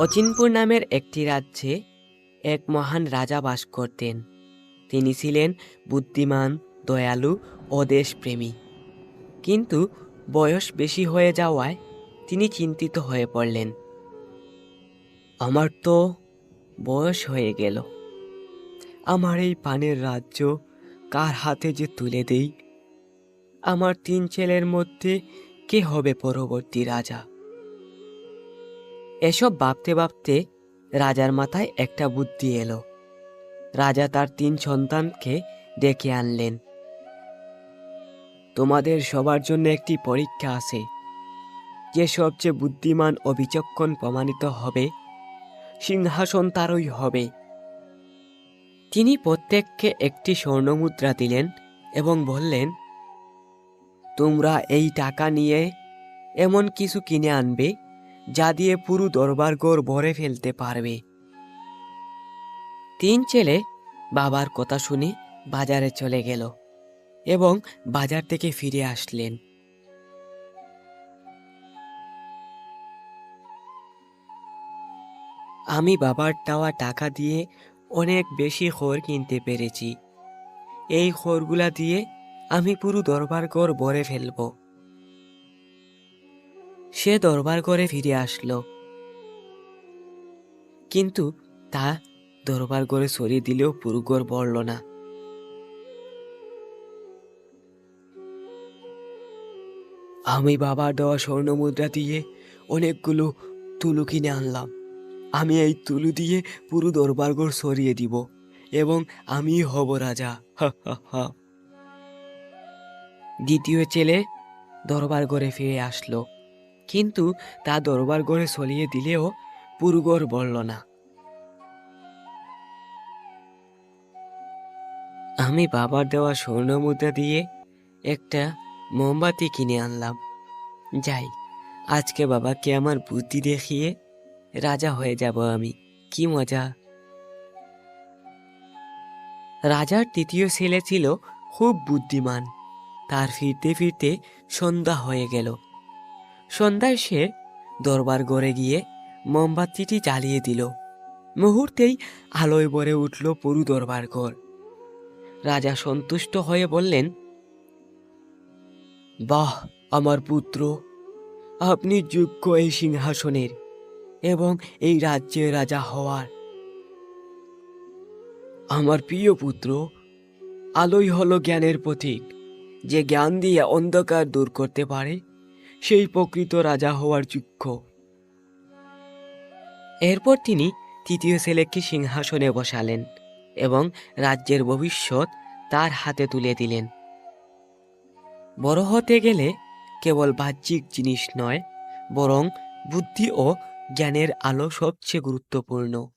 অচিনপুর নামের একটি রাজ্যে এক মহান রাজা বাস করতেন। তিনি ছিলেন বুদ্ধিমান, দয়ালু ও দেশপ্রেমী। কিন্তু বয়স বেশি হয়ে যাওয়ায় তিনি চিন্তিত হয়ে পড়লেন। আমার তো বয়স হয়ে গেল। আমার এই পানের রাজ্য কার হাতে যে তুলে দেই? আমার তিন ছেলের মধ্যে কে হবে পরবর্তী রাজা? এসব ভাবতে ভাবতে রাজার মাথায় একটা বুদ্ধি এলো। রাজা তার তিন সন্তানকে ডেকে আনলেন। তোমাদের সবার জন্য একটি পরীক্ষা আছে। যে সবচেয়ে বুদ্ধিমান ও বিচক্ষণ প্রমাণিত হবে, সিংহাসন তারই হবে। তিনি প্রত্যেককে একটি স্বর্ণমুদ্রা দিলেন এবং বললেন, তোমরা এই টাকা নিয়ে এমন কিছু কিনে আনবে যা দিয়ে পুরো দরবারঘর ভরে ফেলতে পারবে। তিন ছেলে বাবার কথা শুনে বাজারে চলে গেল এবং বাজার থেকে ফিরে আসলেন। আমি বাবার দেওয়া টাকা দিয়ে অনেক বেশি খড় কিনতে পেরেছি। এই খড়গুলা দিয়ে আমি পুরো দরবার ঘর ভরে ফেলব। সে দরবার ঘরে ফিরে আসলো। কিন্তু তা দরবার ঘরে সরিয়ে দিলেও পুরো ঘর বলল না। আমি বাবার দেওয়া স্বর্ণ মুদ্রা দিয়ে অনেকগুলো তুলু কিনে আনলাম। আমি এই তুলু দিয়ে পুরো দরবারঘর সরিয়ে দিব এবং আমি হব রাজা। দ্বিতীয় ছেলে দরবার ঘরে ফিরে আসলো। কিন্তু তা দরবার ঘরে সরিয়ে দিলেও পুরুগর বলল না। আমি বাবার দেওয়া স্বর্ণ মুদ্রা দিয়ে একটা মোমবাতি কিনে আনলাম। যাই, আজকে বাবাকে আমার বুদ্ধি দেখিয়ে রাজা হয়ে যাব আমি। কি মজা। রাজার তৃতীয় ছেলে ছিল খুব বুদ্ধিমান। তার ফিরতে ফিরতে সন্ধ্যা হয়ে গেল। সন্ধ্যায় সে দরবার ঘরে গিয়ে মোমবাতিটি জ্বালিয়ে দিল। মুহূর্তেই আলোয় ভরে উঠল পুরু দরবার ঘর। রাজা সন্তুষ্ট হয়ে বললেন, বাহ, আমার পুত্র, আপনি যোগ্য এই সিংহাসনের এবং এই রাজ্যের রাজা হওয়ার। আমার প্রিয় পুত্র, আলোই হলো জ্ঞানের প্রতীক, যে জ্ঞান দিয়ে অন্ধকার দূর করতে পারে সেই প্রকৃত রাজা হওয়ার যোগ্য এরপর তিনি তৃতীয় ছেলেকে সিংহাসনে বসালেন এবং রাজ্যের ভবিষ্যৎ তার হাতে তুলে দিলেন। বড় হতে গেলে কেবল বাহ্যিক জিনিস নয়, বরং বুদ্ধি ও জ্ঞানের আলো সবচেয়ে গুরুত্বপূর্ণ।